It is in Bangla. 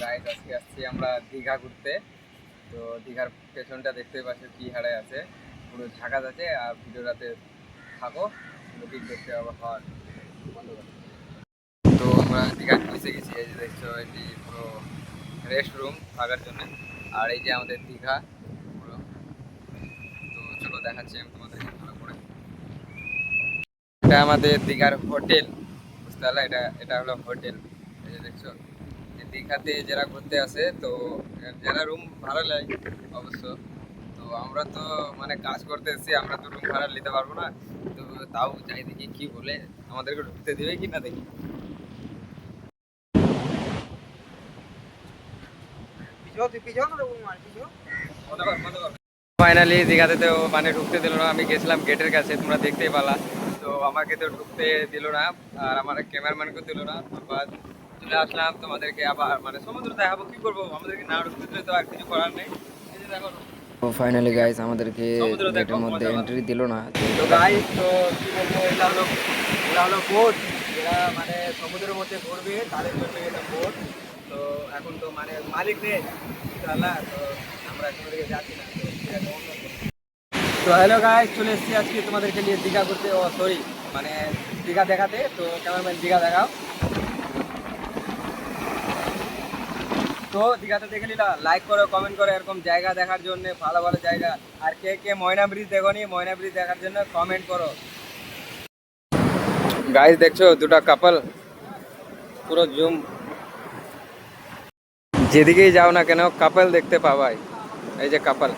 গাইজ আজকে আসছি আমরা দীঘা ঘুরতে। তো দীঘার পেছনটা দেখতে পাচ্ছি কি হারে আছে। পুরো ঝাঁকাত আছে আর ভিডিওটাতে থাকো। নদীর দেখতে হবে হওয়ার তো আমরা দীঘা পৌঁছে গেছি। এই যে দেখছ, এটি পুরো রেস্ট রুম থাকার জন্য। আর এই যে আমাদের দীঘা, পুরো। তো চলো দেখাচ্ছি আমি তোমাদের ভালো করে। এটা আমাদের দীঘার হোটেল, বুঝতে পারলে? এটা এটা হলো হোটেল। দীঘাতে যারা ঘুরতে আসে তো যারা রুম ভাড়া নেয় অবশ্য। তো আমরা তো মানে কাজ করতে এসেছি আমরা তো রুম ভাড়া নিতে পারব না। তো তাও যাই দেখি কি বলে আমাদেরকে ঢুকতে দেবে কি না দেখি। ফাইনালি দীঘাতে তো মানে ঢুকতে দিল না আমি গেছিলাম গেটের কাছে তোমরা দেখতেই পালা। তো আমাকে তো ঢুকতে দিল না আর আমার ক্যামেরাম্যানকে দিল না চলে আসলাম তোমাদেরকে আবার মানে সমুদ্র দেখাবো কি করব? আমাদেরকে না ঢুকতে দিলে তো আর কিছু করার নেই। তো ফাইনালি গাইস আমাদেরকে গেটের মধ্যে এন্ট্রি দিল না। তো গাইস তো কি বলব এটা হলো এটা হলো বোট যেটা মানে সমুদ্রের মধ্যে ঘুরবে তাদের জন্য এটা বোট তো এখন তো মানে মালিক নেই তাহলে তো আমরা এখন যাচ্ছি না তো হ্যালো গাইস চলে এসেছি আজকে তোমাদেরকে নিয়ে দীঘা করতে ও সরি মানে দীঘা দেখাতে তো ক্যামেরাম্যান দীঘা দেখাও। তো দীঘাতে দেখে নিলা লাইক করো কমেন্ট করো, এরকম জায়গা দেখার জন্য, ভালো ভালো জায়গা। আর কে কে ময়না ব্রিজ দেখোনি, ময়না ব্রিজ দেখার জন্য কমেন্ট করো। গাইস দেখছ, দুটো কাপল পুরো জুম যেদিকেই যাও না কেন কাপল দেখতে পাবাই, এই যে কাপল